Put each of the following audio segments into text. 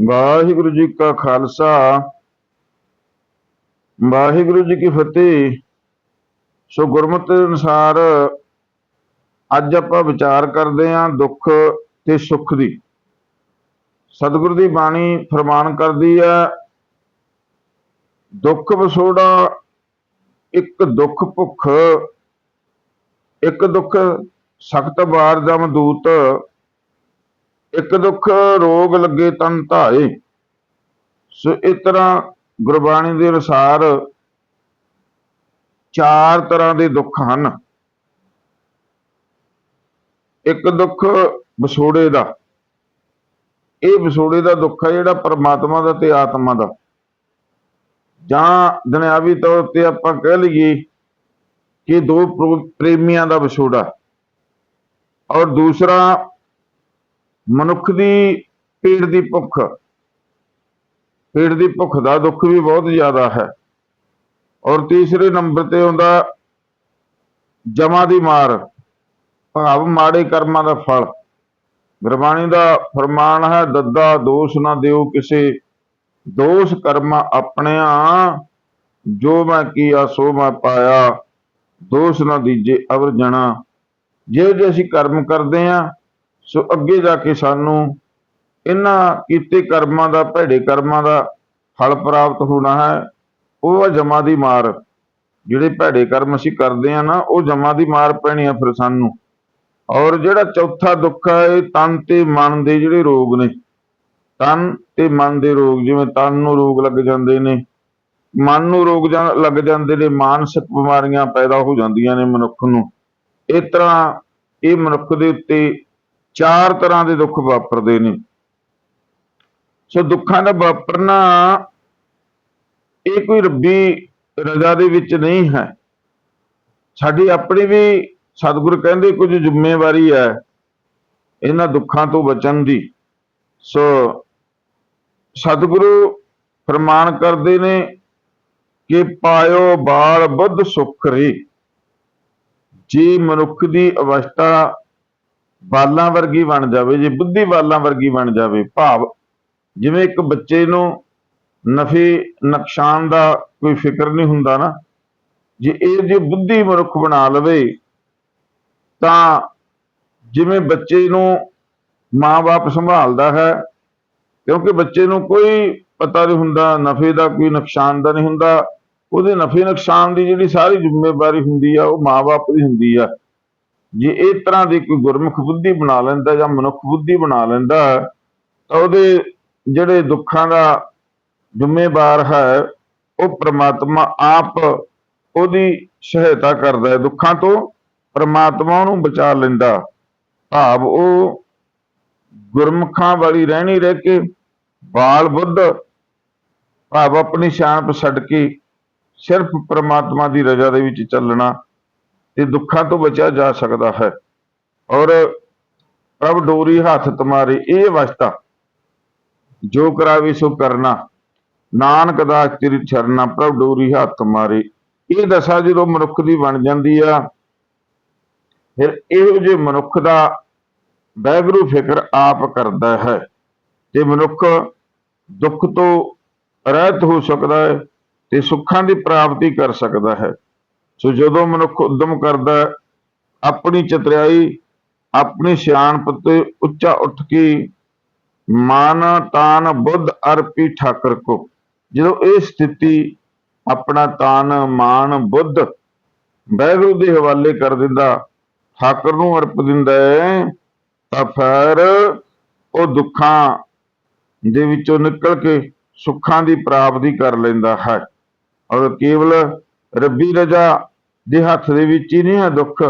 ਵਾਹਿਗੁਰੂ ਜੀ ਕਾ ਖਾਲਸਾ, ਵਾਹਿਗੁਰੂ ਜੀ ਕੀ ਫਤਿਹ। ਸੋ ਗੁਰਮਤਿ ਅਨੁਸਾਰ ਅੱਜ ਆਪਾਂ ਵਿਚਾਰ ਕਰਦੇ ਹਾਂ ਦੁੱਖ ਤੇ ਸੁੱਖ ਦੀ। ਸਤਿਗੁਰੂ ਦੀ ਬਾਣੀ ਫਰਮਾਨ ਕਰਦੀ ਹੈ, ਦੁੱਖ ਵਸੋੜਾ ਇੱਕ ਦੁੱਖ ਭੁੱਖ, ਇੱਕ ਦੁੱਖ ਸਖਤ ਬਾਰ ਜਮ ਦੂਤ ਇੱਕ ਦੁੱਖ ਰੋਗ ਲੱਗੇ ਤਨ ਧਾਏ। ਸੋ ਇਸ ਤਰ੍ਹਾਂ ਗੁਰਬਾਣੀ ਦੇ ਅਨੁਸਾਰ ਚਾਰ ਤਰ੍ਹਾਂ ਦੇ ਦੁੱਖ ਹਨ। ਇੱਕ ਦੁੱਖ ਵਿਛੋੜੇ ਦਾ। ਇਹ ਵਿਛੋੜੇ ਦਾ ਦੁੱਖ ਹੈ ਜਿਹੜਾ ਪਰਮਾਤਮਾ ਦਾ ਤੇ ਆਤਮਾ ਦਾ। ਜਾਂ ਦੁਨਿਆਵੀ ਤੌਰ ਤੇ ਆਪਾਂ ਕਹਿ ਲਈਏ ਕਿ ਦੋ ਪ੍ਰੇਮੀਆਂ ਦਾ ਵਿਛੋੜਾ। ਔਰ ਦੂਸਰਾ ਮਨੁੱਖ ਦੀ ਪੇਟ ਦੀ ਭੁੱਖ ਪੇਟ ਦੀ ਭੁੱਖ ਦਾ ਦੁੱਖ ਵੀ ਬਹੁਤ ਜ਼ਿਆਦਾ ਹੈ। ਔਰ ਤੀਸਰੇ ਨੰਬਰ ਤੇ ਆਉਂਦਾ ਜਮਾ ਦੀ ਮਾਰ, ਭਾਵ ਮਾੜੇ ਕਰਮਾਂ ਦਾ ਫਲ। ਗੁਰਬਾਣੀ ਦਾ ਫਰਮਾਨ ਹੈ, ਦੱਦਾ ਦੋਸ਼ ਨਾ ਦਿਓ ਕਿਸੇ, ਦੋਸ਼ ਕਰਮ ਆਪਣਿਆਂ, ਜੋ ਮੈਂ ਕੀਆ ਸੋ ਮੈਂ ਪਾਇਆ, ਦੋਸ਼ ਨਾ ਦੀਜੇ ਅਵਰ ਜਣਾ। ਜੇ ਜੇ ਅਸੀਂ ਕਰਮ ਕਰਦੇ ਹਾਂ ਸੋ ਅੱਗੇ ਜਾ ਕੇ ਸਾਨੂੰ ਇਹਨਾਂ ਕੀਤੇ ਕਰਮਾਂ ਦਾ, ਭੈੜੇ ਕਰਮਾਂ ਦਾ ਫਲ ਪ੍ਰਾਪਤ ਹੋਣਾ ਹੈ, ਉਹ ਜਮਾ ਦੀ ਮਾਰ। ਜਿਹੜੇ ਭੈੜੇ ਕਰਮ ਅਸੀਂ ਕਰਦੇ ਆ ਨਾ, ਉਹ ਜਮਾ ਦੀ ਮਾਰ ਪੈਣੀ ਆ ਫਿਰ ਸਾਨੂੰ। ਔਰ ਜਿਹੜਾ ਚੌਥਾ ਦੁੱਖ ਹੈ ਇਹ ਤਨ ਤੇ ਮਨ ਦੇ ਜਿਹੜੇ ਰੋਗ ਨੇ। ਤਨ ਤੇ ਮਨ ਦੇ ਰੋਗ, ਜਿਵੇਂ ਤਨ ਨੂੰ ਰੋਗ ਲੱਗ ਜਾਂਦੇ ਨੇ, ਮਨ ਨੂੰ ਰੋਗ ਲੱਗ ਜਾਂਦੇ ਨੇ, ਮਾਨਸਿਕ ਬਿਮਾਰੀਆਂ ਪੈਦਾ ਹੋ ਜਾਂਦੀਆਂ ਨੇ ਮਨੁੱਖ ਨੂੰ। ਇਸ ਤਰ੍ਹਾਂ ਇਹ ਮਨੁੱਖ ਦੇ ਉੱਤੇ ਚਾਰ ਤਰ੍ਹਾਂ ਦੇ ਦੁੱਖ ਵਾਪਰਦੇ ਨੇ। ਸੋ ਦੁੱਖਾਂ ਦਾ ਵਾਪਰਨਾ ਇਹ ਕੋਈ ਰੱਬੀ ਰਜ਼ਾ ਦੇ ਵਿੱਚ ਨਹੀਂ ਹੈ। ਸਾਡੀ ਆਪਣੀ ਵੀ ਸਤਿਗੁਰ ਕਹਿੰਦੇ ਕੁਝ ਜ਼ਿੰਮੇਵਾਰੀ ਹੈ ਇਹਨਾਂ ਦੁੱਖਾਂ ਤੋਂ ਬਚਣ ਦੀ। ਸੋ ਸਤਿਗੁਰੂ ਫਰਮਾਨ ਕਰਦੇ ਨੇ ਕਿ ਪਾਇਓ ਬਾਲ ਬੁੱਧ ਸੁਖ ਰੇ। ਜੇ ਮਨੁੱਖ ਦੀ ਅਵਸਥਾ ਬਾਲਾਂ ਵਰਗੀ ਬਣ ਜਾਵੇ, ਜੇ ਬੁੱਧੀ ਬਾਲਾਂ ਵਰਗੀ ਬਣ ਜਾਵੇ, ਭਾਵ ਜਿਵੇਂ ਇੱਕ ਬੱਚੇ ਨੂੰ ਨਫੇ, ਨੁਕਸਾਨ ਦਾ ਕੋਈ ਫਿਕਰ ਨਹੀਂ ਹੁੰਦਾ ਨਾ, ਜੇ ਇਹ ਜੇ ਬੁੱਧੀ ਮਨੁੱਖ ਬਣਾ ਲਵੇ, ਤਾਂ ਜਿਵੇਂ ਬੱਚੇ ਨੂੰ ਮਾਂ-ਬਾਪ ਸੰਭਾਲਦਾ ਹੈ, ਕਿਉਂਕਿ ਬੱਚੇ ਨੂੰ ਕੋਈ ਪਤਾ ਨਹੀਂ ਹੁੰਦਾ, ਨਫੇ ਦਾ ਕੋਈ ਨੁਕਸਾਨ ਦਾ ਨਹੀਂ ਹੁੰਦਾ, ਉਹਦੇ ਨਫੇ ਨੁਕਸਾਨ ਦੀ ਜਿਹੜੀ ਸਾਰੀ ਜ਼ਿੰਮੇਵਾਰੀ ਹੁੰਦੀ ਆ, ਉਹ ਮਾਂ-ਬਾਪ ਦੀ ਹੁੰਦੀ ਆ। ਜੇ ਇਹ ਤਰ੍ਹਾਂ ਦੀ ਕੋਈ ਗੁਰਮੁਖ ਬੁੱਧੀ ਬਣਾ ਲੈਂਦਾ ਜਾਂ ਮਨੁੱਖ ਬੁੱਧੀ ਬਣਾ ਲੈਂਦਾ, ਤਾਂ ਉਹਦੇ ਜਿਹੜੇ ਦੁੱਖਾਂ ਦਾ ਜ਼ਿੰਮੇਵਾਰ ਹੈ, ਉਹ ਪ੍ਰਮਾਤਮਾ ਆਪ ਉਹਦੀ ਸਹਾਇਤਾ ਕਰਦਾ ਹੈ। ਦੁੱਖਾਂ ਤੋਂ ਪ੍ਰਮਾਤਮਾ ਉਹਨੂੰ ਬਚਾ ਲੈਂਦਾ। ਭਾਵ ਉਹ ਗੁਰਮੁਖਾਂ ਵਾਲੀ ਰਹਿਣੀ ਰਹਿ ਕੇ ਬਾਲ ਬੁੱਧ, ਭਾਵ ਆਪਣੀ ਸਾਂਪ ਛੱਡ ਕੇ ਸਿਰਫ ਪ੍ਰਮਾਤਮਾ ਦੀ ਰਜ਼ਾ ਦੇ ਵਿੱਚ ਚੱਲਣਾ ਤੇ ਦੁੱਖਾਂ ਤੋਂ ਬਚਿਆ ਜਾ ਸਕਦਾ ਹੈ। ਔਰ ਪ੍ਰਭ ਡੋਰੀ ਹੱਥ ਤੁਮਾਰੇ ਇਹ ਅਵਸਥਾ ਜੋ ਕਰਾਵੇ ਸੋ ਕਰਨਾ, ਨਾਨਕ ਦਾ ਤੇਰੀ ਚਰਨਾ ਪ੍ਰਭ ਡੋਰੀ ਹੱਥ ਮਾਰੇ ਇਹ ਦਸ਼ਾ ਜਦੋਂ ਮਨੁੱਖ ਦੀ ਬਣ ਜਾਂਦੀ ਆ, ਫਿਰ ਇਹੋ ਜਿਹੇ ਮਨੁੱਖ ਦਾ ਵੈਗਰੂ ਫਿਕਰ ਆਪ ਕਰਦਾ ਹੈ। ਤੇ ਮਨੁੱਖ ਦੁੱਖ ਤੋਂ ਰਹਿਤ ਹੋ ਸਕਦਾ ਹੈ, ਤੇ ਸੁੱਖਾਂ ਦੀ ਪ੍ਰਾਪਤੀ ਕਰ ਸਕਦਾ ਹੈ। ਸੋ ਜਦੋਂ ਮਨੁੱਖ ਉਦਮ ਕਰਦਾ ਆਪਣੀ ਚਤੁਰਾਈ ਆਪਣੀ ਸਿਆਣਪ ਤੇ ਉੱਚਾ ਉੱਠ ਕੇ ਮਾਨ ਤਾਨ ਬੁੱਧ ਅਰਪੀ ਠਾਕਰ ਕੋ। ਜਦੋਂ ਇਹ ਸਥਿਤੀ ਆਪਣਾ ਤਾਨ, ਮਾਨ, ਬੁੱਧ ਵਾਹਿਗੁਰੂ ਦੇ ਹਵਾਲੇ ਕਰ ਦਿੰਦਾ, ਠਾਕਰ ਨੂੰ ਅਰਪ ਦਿੰਦਾ ਹੈ, ਤਾਂ ਫਿਰ ਉਹ ਦੁੱਖਾਂ ਦੇ ਵਿੱਚੋਂ ਨਿਕਲ ਕੇ ਸੁੱਖਾਂ ਦੀ ਪ੍ਰਾਪਤੀ ਕਰ ਲੈਂਦਾ ਹੈ। ਔਰ ਕੇਵਲ ਰੱਬੀ ਰਜਾ ਦੇ ਹੱਥ ਦੇ ਵਿੱਚ ਹੀ ਨਹੀਂ ਹੈ ਦੁੱਖ।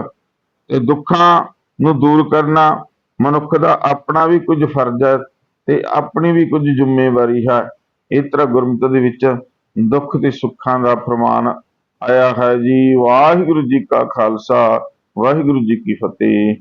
ਤੇ ਦੁੱਖਾਂ ਨੂੰ ਦੂਰ ਕਰਨਾ ਮਨੁੱਖ ਦਾ ਆਪਣਾ ਵੀ ਕੁਝ ਫਰਜ਼ ਹੈ ਤੇ ਆਪਣੀ ਵੀ ਕੁਝ ਜ਼ਿੰਮੇਵਾਰੀ ਹੈ। ਇਸ ਤਰ੍ਹਾਂ ਗੁਰਮਤਿ ਦੇ ਵਿੱਚ ਦੁੱਖ ਤੇ ਸੁੱਖਾਂ ਦਾ ਫਰਮਾਨ ਆਇਆ ਹੈ ਜੀ, ਵਾਹਿਗੁਰੂ ਜੀ ਕਾ ਖਾਲਸਾ, ਵਾਹਿਗੁਰੂ ਜੀ ਕੀ ਫਤਿਹ।